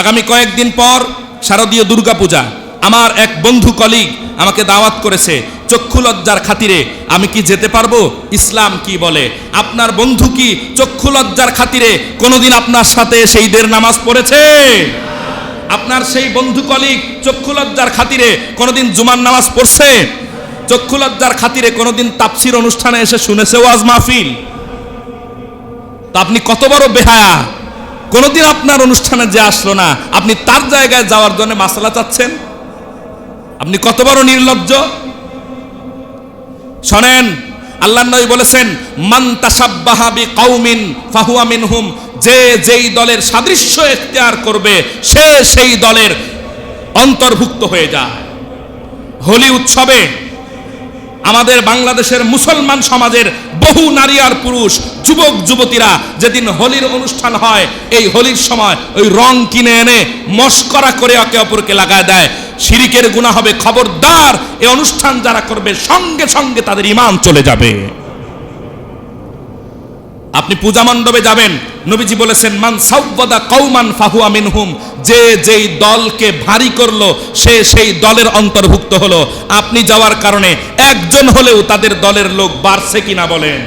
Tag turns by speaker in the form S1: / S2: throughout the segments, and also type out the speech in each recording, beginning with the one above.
S1: আগামী কয়েকদিন পর শারদীয় দুর্গাপূজা। আমার এক বন্ধু কলিগ আমাকে দাওয়াত করেছে, চক্ষু লজ্জার খাতিরে। আমি কি যেতে পারব? ইসলাম কি বলে? আপনার বন্ধু কি চক্ষু লজ্জার খাতিরে কোনোদিন আপনার সাথে সেই দের নামাজ পড়েছে? আপনার সেই বন্ধু কলিগ চক্ষু লজ্জার খাতিরে কোনোদিন জুমার নামাজ পড়ছে? চক্ষু লজ্জার খাতিরে কোনোদিন তাপসির অনুষ্ঠানে এসে শুনেছে ওয়াজ মাহফিল? তা আপনি কত বড় বেহায়া? কোনোদিন আপনার অনুষ্ঠানে যে আসলো না, আপনি তার জায়গায় যাওয়ার জন্য মাসালা চাচ্ছেন? আপনি কত বড় নির্লজ্জ? শোনেন আল্লাহ নবী বলেছেন, মান তাসাব্বাহা বিকাউমিন ফাহুয়া মিনহুম যে যেই দলের সাদৃশ্য এখতিয়ার করবে, সে সেই দলের অন্তর্ভুক্ত হয়ে যায়। হোলি উৎসবে আমাদের বাংলাদেশের মুসলমান সমাজের বহু নারী আর পুরুষ, যুবক, যুবতীরা যেদিন হোলির অনুষ্ঠান হয়, এই হোলির সময় ওই রং কিনে এনে মস্করা করে একে অপরকে লাগায় দেয়। সিরিকের গুণা হবে খবরদার এই অনুষ্ঠান যারা করবে সঙ্গে সঙ্গে তাদের ইমান চলে যাবে। আপনি পূজা মণ্ডপে যাবেন, নবীজি বলেছেন, মান সাউবাদা কৌমান ফাহুয়া মিনহুম যে যেই দলকে ভারী করল, সে সেই দলের অন্তর্ভুক্ত হলো। আপনি যাওয়ার কারণে একজন হলেও তাদের দলের লোক বাড়ছে কিনা বলেন।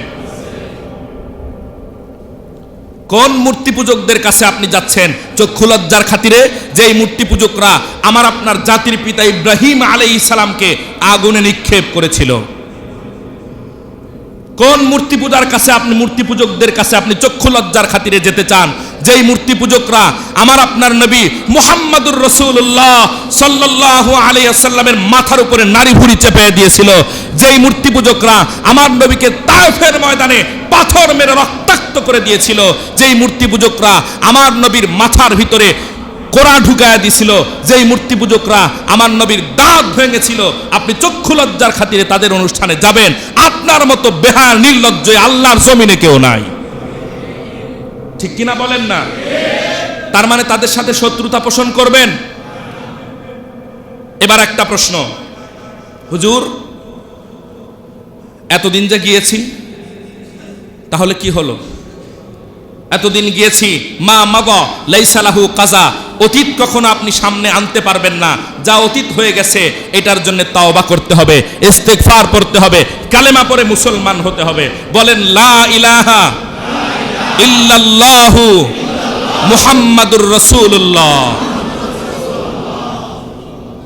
S1: কোন মূর্তি পূজকদের কাছে আপনি যাচ্ছেন? চক্ষু লজ্জার খাতিরে যেই মূর্তি পূজকরা আমার আপনার জাতির পিতা ইব্রাহিম আলাই ইসলামকে আগুনে নিক্ষেপ করেছিল। কোন মূর্তি পূজার কাছে আপনি মূর্তি পূজকদের কাছে আপনি চক্ষু লজ্জার খাতিরে যেতে চান? যেই মূর্তি পূজকরা আমার আপনার নবী মুহাম্মাদুর রসুল্লাহ সাল্লাহ আলাইসাল্লামের মাথার উপরে নারী ভুড়ি চেপে দিয়েছিল। যেই মূর্তি পূজকরা আমার নবীকে তায়েফের ময়দানে পাথর মেরে রক্তাক্ত করে দিয়েছিল, যেই মূর্তি পূজকরা আমার নবীর মাথার ভিতরে কোরআ ঢুকায় দিছিল যেই মূর্তি পূজকরা আমার নবীর দাঁত ভেঙেছিল, আপনি চক্ষু লজ্জার খাতিরে তাদের অনুষ্ঠানে যাবেন। আপনার মতো বেহার নির্লজ্জ আল্লাহর জমিনে কেউ নাই। ঠিক কিনা বলেন না? তার মানে তাদের সাথে শত্রুতা পোষণ করবেন? এবার একটা প্রশ্ন। হুজুর, এতদিন যে গিয়েছি, তাহলে কি হলো? এতদিন গিয়েছি, মা মগ লাইসালাহু কাজা অতীত কখনো আপনি সামনে আনতে পারবেন না। যা অতীত হয়ে গেছে, এটার জন্য তাওবা করতে হবে, ইস্তেগফার করতে হবে, কালেমা পরে মুসলমান হতে হবে। বলেন, লা ইলাহা ইল্লাল্লাহু মুহাম্মাদুর রাসূলুল্লাহ।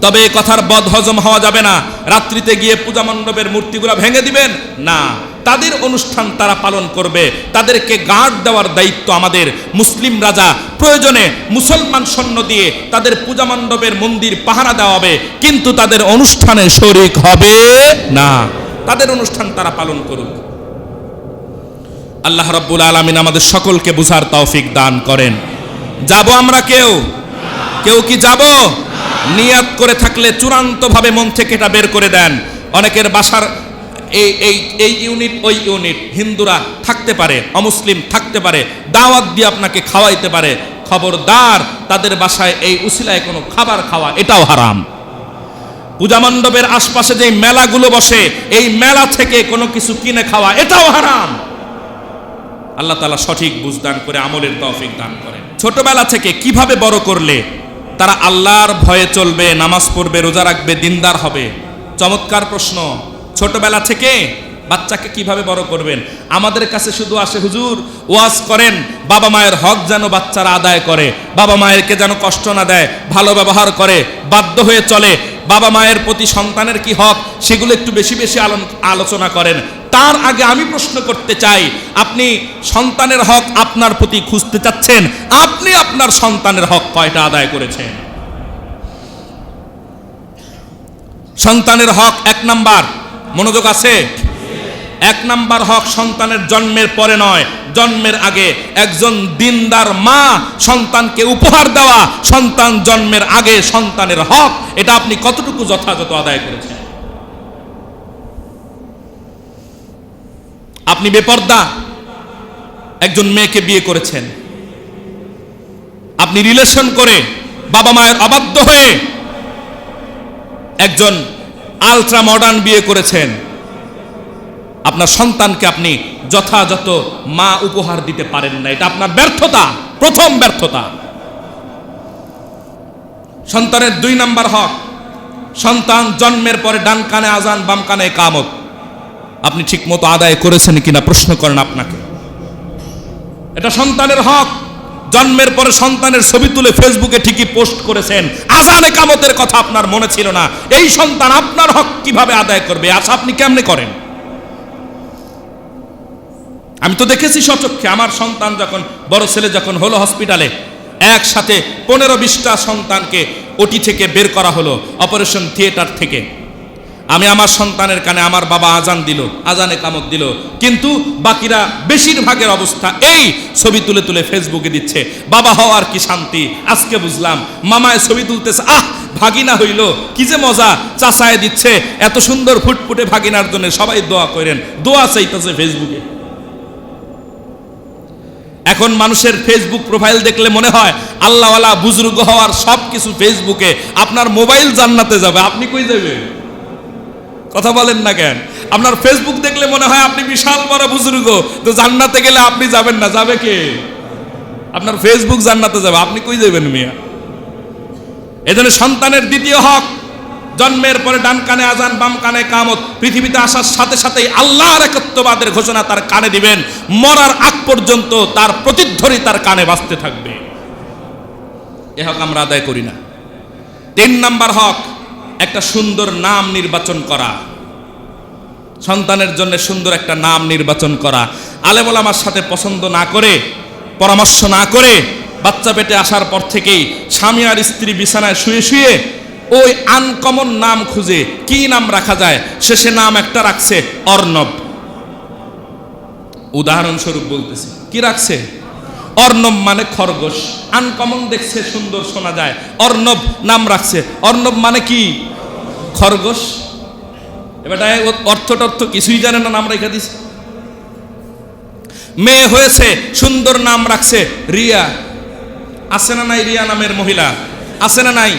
S1: তবে কথার বদ হজম হওয়া যাবে না। রাত্রিতে গিয়ে পূজা মণ্ডপের মূর্তিগুলো ভেঙে দিবেন? না। তাদের অনুষ্ঠান তারা পালন করবে। তাদেরকে গার্ড দেওয়ার দায়িত্ব আমাদের। মুসলিম রাজা প্রয়োজনে মুসলমান সৈন্য দিয়ে তাদের পূজা মণ্ডপের মন্দির পাহারা দেওয়া হবে। কিন্তু তাদের অনুষ্ঠানে শরিক হবে না। তাদের অনুষ্ঠান তারা পালন করুক। আল্লাহ রাব্বুল আলামিন আমাদের সকলকে বুঝার তৌফিক দান করেন। যাব আমরা কেউ? কেউ কি যাব? নিয়াত করে থাকলে চূড়ান্তভাবে মন থেকে এটা বের করে দেন। অনেকের বাসার এই এই এই ইউনিট ওই ইউনিট হিন্দুরা থাকতে পারে, অমুসলিম থাকতে পারে, দাওয়াত দিয়ে আপনাকে খাওয়াইতে পারে, খবরদার, তাদের বাসায় এই উসিলায় কোনো খাবার খাওয়া, এটাও হারাম। পূজা মণ্ডপের আশপাশে যে মেলাগুলো বসে, এই মেলা থেকে কোনো কিছু কিনে খাওয়া, এটাও হারাম। আল্লাহ তালা সঠিক বুঝদান করে, আমলের তৌফিক দান করেন। ছোটবেলা থেকে কীভাবে বড় করলে, তারা আল্লাহর ভয়ে চলবে, নামাজ পড়বে, রোজা রাখবে, দিনদার হবে? চমৎকার প্রশ্ন। ছোটবেলা থেকে বাচ্চাকে কীভাবে বড় করবেন? আমাদের কাছে শুধু আসে, হুজুর, ওয়াজ করেন। বাবা মায়ের হক যেন বাচ্চারা আদায় করে। বাবা মায়েরকে যেন কষ্ট না দেয়, ভালো ব্যবহার করে, বাধ্য হয়ে চলে। বাবা মায়ের প্রতি সন্তানের কি হক, সেগুলো একটু বেশি বেশি আলো- আলোচনা করেন। তার আগে আমি প্রশ্ন করতে চাই, আপনি সন্তানের হক আপনার প্রতি খুঁজতে চাচ্ছেন? আপনি আপনার সন্তানের হক কয়টা আদায় করেছেন? সন্তানের হক এক নাম্বার। মনোযোগ আছে? এক নাম্বার হক সন্তানের জন্মের পরে নয়, জন্মের আগে একজন দিনদার মা সন্তানকে উপহার দেওয়া সন্তান জন্মের আগে সন্তানের হক, এটা আপনি কতটুকু যথাযথ আদায় করেছেন? আপনি বেপর্দা? একজন মেয়েকে বিয়ে করেছেন। আপনি রিলেশন করে বাবা মায়ের অবাধ্য হয়ে একজন আলট্রা মডার্ন বিয়ে করেছেন। আপনার সন্তানকে আপনি যথাযথ মা উপহার দিতে পারেন না। এটা আপনার ব্যর্থতা, প্রথম ব্যর্থতা। সন্তানের দুই নাম্বার হক, সন্তান জন্মের পরে ডান কানে আজান, বাম কানে কামত আপনি ঠিক মতো আদায় করেছেন কিনা প্রশ্ন করেন আপনাকে। এটা সন্তানের হক জন্মের পরে সন্তানের ছবি তুলে ফেসবুকে ঠিকই পোস্ট করেছেন। আজানে কামতের কথা আপনার মনে ছিল না। এই সন্তান আপনার হক কীভাবে আদায় করবে? আশা আপনি কেমনে করেন? আমি তো দেখেছি সচক্ষে, আমার সন্তান যখন, বড় ছেলে যখন হলো হসপিটালে, একসাথে পনেরো বিশটা সন্তানকে ওটি থেকে বের করা হলো, অপারেশন থিয়েটার থেকে। আমি আমার সন্তানের কানে আমার বাবা আজান দিল, আজানে কামত দিল। কিন্তু বাকিরা বেশিরভাগের অবস্থা এই ছবি তুলে তুলে ফেসবুকে দিচ্ছে। বাবা হওয়ার কি শান্তি? আজকে বুঝলাম। মামায় ছবি তুলতেছে, আহ, ভাগিনা হইল। কি যে মজা, চাচায় দিচ্ছে। এত সুন্দর ফুটফুটে ভাগিনার জন্য সবাই দোয়া করেন। দোয়া চাইতেছে ফেসবুকে এখন মানুষের ফেসবুক প্রোফাইল দেখলে মনে হয়, আল্লাহওয়ালা বুজুর্গ হওয়ার সব কিছু ফেসবুকে আপনার মোবাইল জান্নাতে যাবে। আপনি কই যাবেন? কথা বলেন না কেন? আপনার ফেসবুক দেখলে মনে হয় আপনি বিশাল বড় বুজুর্গ, তো জান্নাতে গেলে আপনি যাবেন না, যাবে কে? আপনার ফেসবুক জান্নাতে যাবে, আপনি কই যাবেন মিয়া? এজন্য সন্তানের দ্বিতীয় হক, জন্মের পরে ডান কানে আজান, বাম কানে কামত, পৃথিবীতে আসার সাথে সাথেই আল্লাহর একত্ববাদের ঘোষণা তার কানে দিবেন, মরার আগ পর্যন্ত তার প্রতিধ্বনি তার কানে বাজতে থাকবে। এ হক আমরা আদায় করি না। তিন নাম্বার হক একটা সুন্দর নাম নির্বাচন করা। সন্তানের জন্য সুন্দর একটা নাম নির্বাচন করা। আলেমল আমার সাথে পছন্দ না করে, পরামর্শ না করে, বাচ্চা পেটে আসার পর থেকেই স্বামী আর স্ত্রী বিছানায় শুয়ে শুয়ে ওই আনকমন নাম খুঁজে কি নাম রাখা যায়, শেষে নাম একটা রাখছে অর্ণব। উদাহরণস্বরূপ বলতেছি, কি রাখছে? অর্ণব মানে খরগোশ। আনকমন দেখছে সুন্দর শোনা যায়। অর্ণব নাম রাখছে। অর্ণব মানে কি? খরগোশ। এবার অর্থ টর্থ কিছুই জানে না, নাম রেখে দিছে। মেয়ে হয়েছে, সুন্দর নাম রাখছে, রিয়া। আছে না নাই রিয়া নামের মহিলা? আছে না নাই?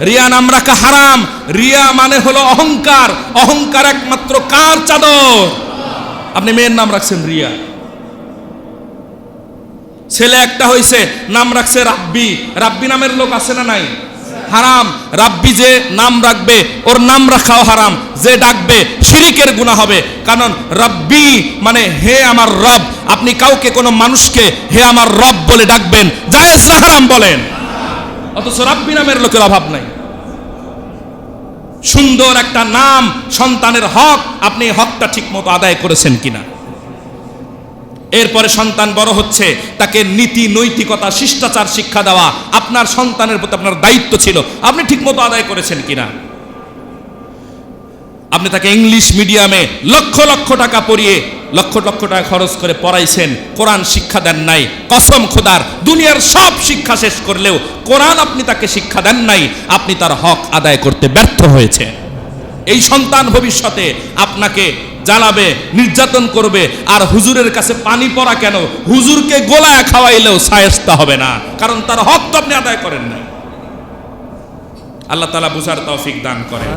S1: রিয়া নাম রাখা হারাম। রিয়া মানে হলো অহংকার। অহংকার একমাত্র কার চাদর? আপনি মেয়ের নাম রাখছেন রিয়া। ছেলে একটা হয়েছে নাম রাখছে রাব্বি। রাব্বি নামের লোক আছে না নাই? হারাম। রাব্বি যে নাম রাখবে, ওর নাম রাখাও হারাম। যে ডাকবে, শিরিকের গুণা হবে। কারণ রব্বি মানে হে আমার রব। আপনি কাউকে, কোনো মানুষকে হে আমার রব বলে ডাকবেন, জায়েজ না হারাম বলেন। অথচ রাব্বি নামের লোকের অভাব নাই। সুন্দর একটা নাম সন্তানের হক, আপনি হকটা ঠিক মতো আদায় করেছেন কিনা? এরপরে সন্তান বড় হচ্ছে, তাকে নীতি, নৈতিকতা, শিষ্টাচার, শিক্ষা দেওয়া আপনার সন্তানের প্রতি আপনার দায়িত্ব ছিল। আপনি ঠিকমতো আদায় করেছেন কিনা? আপনি তাকে ইংলিশ মিডিয়ামে লক্ষ লক্ষ টাকা পড়িয়ে, লক্ষ লক্ষ টাকা খরচ করে পড়াইছেন, কোরআন শিক্ষা দেন নাই, কসম খোদার, দুনিয়ার সব শিক্ষা শেষ করলেও কোরআন আপনি তাকে শিক্ষা দেন নাই, আপনি তার হক আদায় করতে ব্যর্থ হয়েছে এই সন্তান ভবিষ্যতে আপনাকে জ্বালাবে, নির্যাতন করবে, আর হুজুরের কাছে পানি পড়া কেন? হুজুরকে গোলায় খাওয়াইলেও সায়স্তা হবে না, কারণ তার হক তো আপনি আদায় করেন না আল্লাহ তালা বুঝার তৌফিক দান করেন।